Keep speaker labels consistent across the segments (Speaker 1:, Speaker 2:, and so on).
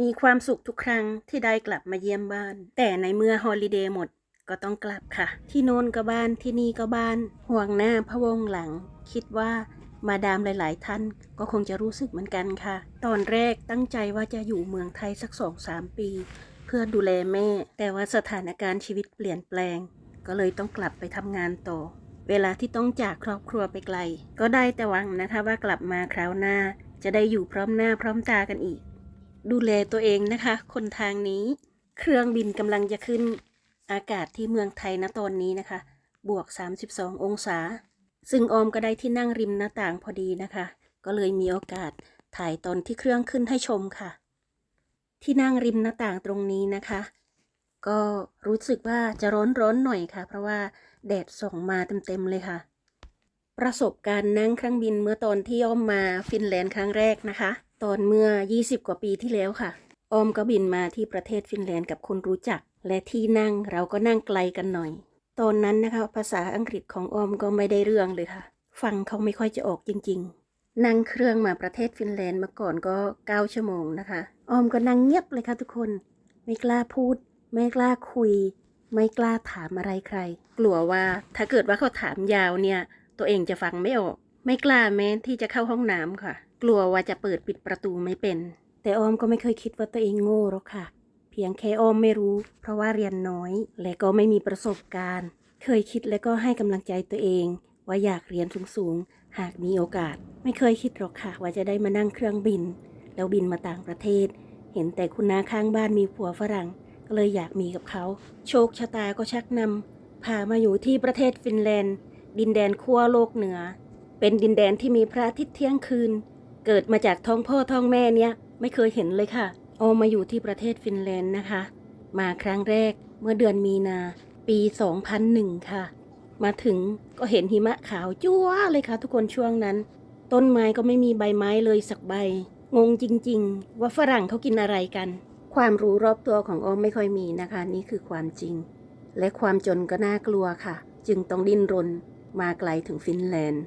Speaker 1: มีความสุขทุกครั้งที่ได้กลับมาเยี่ยมบ้าน แต่ในเมื่อฮอลิเดย์หมดก็ต้องกลับค่ะ ที่โน้นก็บ้านที่นี่ก็บ้าน ห่วงหน้าพะวงหลัง คิดว่ามาดามหลาย ๆ ท่านก็คงจะรู้สึกเหมือนกันค่ะ ตอนแรกตั้งใจว่าจะอยู่เมืองไทยสักสองสามปี เพื่อดูแลแม่ แต่ว่าสถานการณ์ชีวิตเปลี่ยนแปลง ก็เลยต้องกลับไปทำงานต่อ เวลาที่ต้องจากครอบครัวไปไกล ก็ได้แต่หวังนะคะว่ากลับมาคราวหน้า จะได้อยู่พร้อมหน้าพร้อมตากันอีก ดูแลตัวเองนะคะ คนทางนี้ เครื่องบินกำลังจะขึ้นอากาศที่เมืองไทยณตอนนี้นะคะ บวก 32 องศา ซึ่งออมก็ได้ที่นั่งริมหน้าต่างพอดีนะคะ ก็เลยมีโอกาสถ่ายตอนที่เครื่องขึ้นให้ชมค่ะ ที่นั่งริมหน้าต่างตรงนี้นะคะ ก็รู้สึกว่าจะร้อนๆหน่อยค่ะ เพราะว่าแดดส่องมาเต็มๆเลยค่ะ ประสบการณ์นั่งเครื่องบินเมื่อตอนที่อ้อมมาฟินแลนด์ครั้งแรกนะคะ ตอนเมื่อ 20 กว่าปีที่แล้วค่ะ ออมก็บินมาที่ประเทศฟินแลนด์กับคนรู้จัก และที่นั่งเราก็นั่งไกลกันหน่อย ตอนนั้นนะคะ ภาษาอังกฤษของออมก็ไม่ได้เรื่องเลยค่ะ ฟังเขาไม่ค่อยจะออกจริง ๆ นั่งเครื่องมาประเทศฟินแลนด์มาก่อนก็ 9 ชั่วโมงนะคะ ออมก็นั่งเงียบเลยค่ะทุกคน ไม่กล้าพูด ไม่กล้าคุย ไม่กล้าถามอะไรใคร กลัวว่าถ้าเกิดว่าเขาถามยาวเนี่ย ตัวเองจะฟังไม่ออก ไม่กล้าแม้ที่จะเข้าห้องน้ำค่ะ กลัวว่าจะเปิดปิดประตูไม่เป็น แต่ออมก็ไม่เคยคิดว่าตัวเองโง่หรอกค่ะ เพียงแค่ออมไม่รู้ เพราะว่าเรียนน้อย และก็ไม่มีประสบการณ์ เคยคิดและก็ให้กำลังใจตัวเอง ว่าอยากเรียนสูงๆ หากมีโอกาส ไม่เคยคิดหรอกค่ะ ว่าจะได้มานั่งเครื่องบิน แล้วบินมาต่างประเทศ เห็นแต่คุณน้าข้างบ้านมีผัวฝรั่ง ก็เลยอยากมีกับเขา โชคชะตาก็ชักนำพามาอยู่ที่ประเทศฟินแลนด์ ดินแดนขั้วโลกเหนือ เป็นดินแดนที่มีพระอาทิตย์เที่ยงคืน เกิดมาจากท้องพ่อท้องแม่เนี่ยไม่เคยเห็นเลยค่ะออมมาอยู่ที่ประเทศฟินแลนด์นะคะ มาครั้งแรกเมื่อเดือนมีนาปี 2001 ค่ะ มาถึงก็เห็นหิมะขาวจั๊วเลยค่ะ ทุกคนช่วงนั้น ต้นไม้ก็ไม่มีใบไม้เลยสักใบ งงจริง ๆ ว่าฝรั่งเขากินอะไรกัน ความรู้รอบตัวของออมไม่ค่อยมีนะคะ นี่คือความจริง และความจนก็น่ากลัวค่ะ จึงต้องดิ้นรนมาไกลถึงฟินแลนด์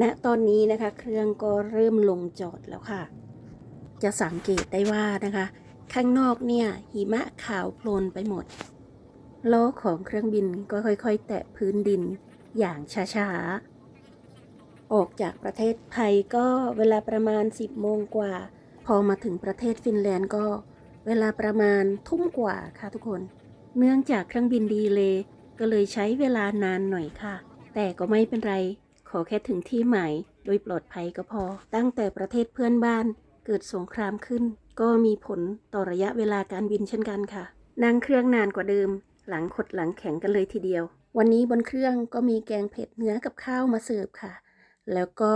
Speaker 1: ณตอนนี้นะคะเครื่องก็เริ่มลงจอดแล้วค่ะ จะสังเกตได้ว่านะคะ ข้างนอกเนี่ยหิมะขาวโพลนไปหมดล้อของเครื่องบินก็ค่อยๆ แตะพื้นดินอย่างช้าๆ ออกจากประเทศไทยก็เวลาประมาณ 10 โมงกว่า พอมาถึงประเทศฟินแลนด์ก็เวลาประมาณทุ่มกว่าค่ะทุกคน เนื่องจากเครื่องบินดีเลย์ก็เลยใช้เวลานานหน่อยค่ะ แต่ก็ไม่เป็นไร ขอแค่ถึงที่หมายโดยปลอดภัยก็พอ ตั้งแต่ประเทศเพื่อนบ้าน เกิดสงครามขึ้น ก็มีผลต่อระยะเวลาการบินเช่นกันค่ะ นั่งเครื่องนานกว่าเดิม หลังขดหลังแข็งกันเลยทีเดียว วันนี้บนเครื่องก็มีแกงเผ็ดเนื้อกับข้าวมาเสิร์ฟค่ะ แล้วก็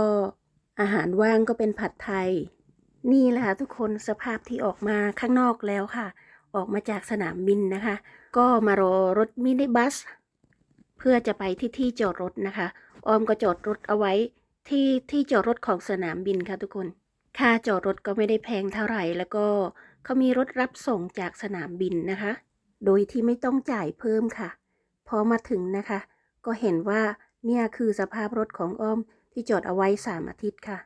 Speaker 1: อาหารว่างก็เป็นผัดไทย นี่แหละค่ะทุกคนสภาพที่ออกมาข้างนอกแล้วค่ะ ออกมาจากสนามบินนะคะ ก็มารอรถมินิบัส เพื่อจะไปที่ที่จอดรถนะคะ ออมก็จอดรถเอาไว้ที่ที่จอดรถของสนามบินค่ะทุกคน ค่าจอดรถก็ไม่ได้แพงเท่าไหร่ แล้วก็เขามีรถรับส่งจากสนามบินนะคะ โดยที่ไม่ต้องจ่ายเพิ่มค่ะ พอมาถึงนะคะ ก็เห็นว่าเนี่ยคือสภาพรถของอ้อมที่จอดเอาไว้สามอาทิตย์ค่ะ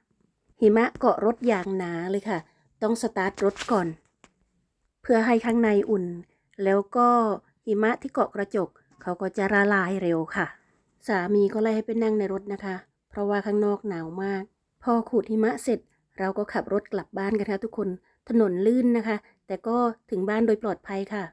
Speaker 1: หิมะเกาะรถอย่างหนาเลยค่ะ ต้องสตาร์ทรถก่อน เพื่อให้ข้างในอุ่น แล้วก็หิมะที่เกาะกระจก เขาก็จะละลายเร็วค่ะ สามีก็เลยให้ไปนั่งในรถนะคะ เพราะว่าข้างนอกหนาวมาก พอขูดหิมะเสร็จ เราก็ขับรถกลับบ้านกันค่ะทุกคน ถนนลื่นนะคะ แต่ก็ถึงบ้านโดยปลอดภัยค่ะ